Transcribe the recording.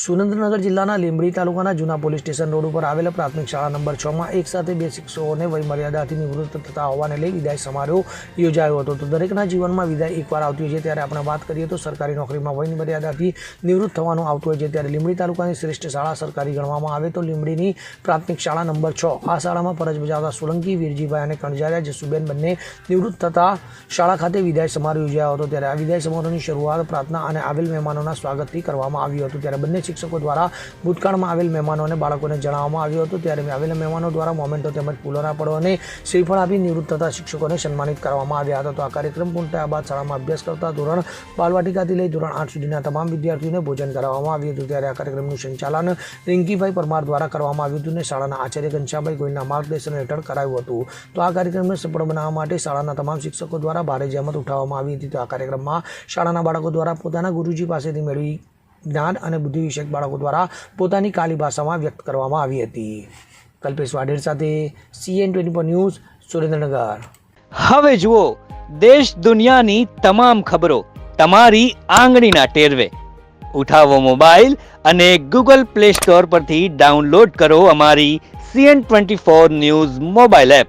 સુરેન્દ્રનગર જિલ્લાના લીંબડી તાલુકાના જૂના પોલીસ સ્ટેશન રોડ ઉપર આવેલા પ્રાથમિક શાળા નંબર છ માં એક સાથે બે શિક્ષકોને વયમર્યાદાથી નિવૃત્ત થતા હોવાને લઈ વિદાય સમારોહ યોજાયો હતો. તો દરેકના જીવનમાં વિદાય એકવાર આવતી હોય છે ત્યારે આપણે વાત કરીએ તો સરકારી નોકરીમાં વયમર્યાદાથી નિવૃત્ત થવાનું આવતું હોય છે. ત્યારે લીંબડી તાલુકાની શ્રેષ્ઠ શાળા સરકારી ગણવામાં આવે તો લીંબડીની પ્રાથમિક શાળા નંબર છ. આ શાળામાં ફરજ બજાવતા સોલંકી, વીરજીભાઈ અને કણજારિયા, જસુબેન બંને નિવૃત્ત થતા શાળા ખાતે વિદાય સમારોહ યોજાયો હતો. ત્યારે આ વિદાય સમારોહની શરૂઆત પ્રાર્થના અને આવેલ મહેમાનોના સ્વાગતથી કરવામાં આવ્યું હતું. ત્યારે બંને શિક્ષકો દ્વારા ભૂતકાળમાં આવેલ મહેમાનો બાળકોને જણાવવામાં આવ્યું હતું. ત્યારે આવેલા મહેમાનો દ્વારા મોમેન્ટો તેમજ ફૂલોના પડો અને શ્રીફળ આપી નિવૃત્ત થતા શિક્ષકોને સન્માનિત કરવામાં આવ્યા હતા. તો આ કાર્યક્રમ પૂર્ણ થયા બાદ શાળામાં અભ્યાસ કરતા ધોરણ બાલવાટિકાથી લઈ ધોરણ આઠ સુધીના તમામ વિદ્યાર્થીઓને ભોજન કરાવવામાં આવ્યું હતું. ત્યારે આ કાર્યક્રમનું સંચાલન રિંકીભાઈ પરમાર દ્વારા કરવામાં આવ્યું હતું અને શાળાના આચાર્ય ઘનશ્યામભાઈ ગોયલના માર્ગદર્શન હેઠળ કરાયું હતું. તો આ કાર્યક્રમને સફળ બનાવવા માટે શાળાના તમામ શિક્ષકો દ્વારા ભારે જહેમત ઉઠાવવામાં આવી હતી. તો આ કાર્યક્રમમાં શાળાના બાળકો દ્વારા પોતાના ગુરુજી પાસેથી મેળવી જ્ઞાન અને બુદ્ધિ વિષયક બાળકો દ્વારા પોતાની કાલી ભાષામાં વ્યક્ત કરવામાં આવી હતી. કલ્પેશ વાઢેર સાથે CN twenty four news, Surendranagar. હવે જુઓ, દેશ દુનિયાની તમામ ખબરો તમારી આંગળીના ટેરવે. ઉઠાવો મોબાઈલ અને ગૂગલ પ્લે સ્ટોર પરથી ડાઉનલોડ કરો અમારી CN twenty four news mobile app.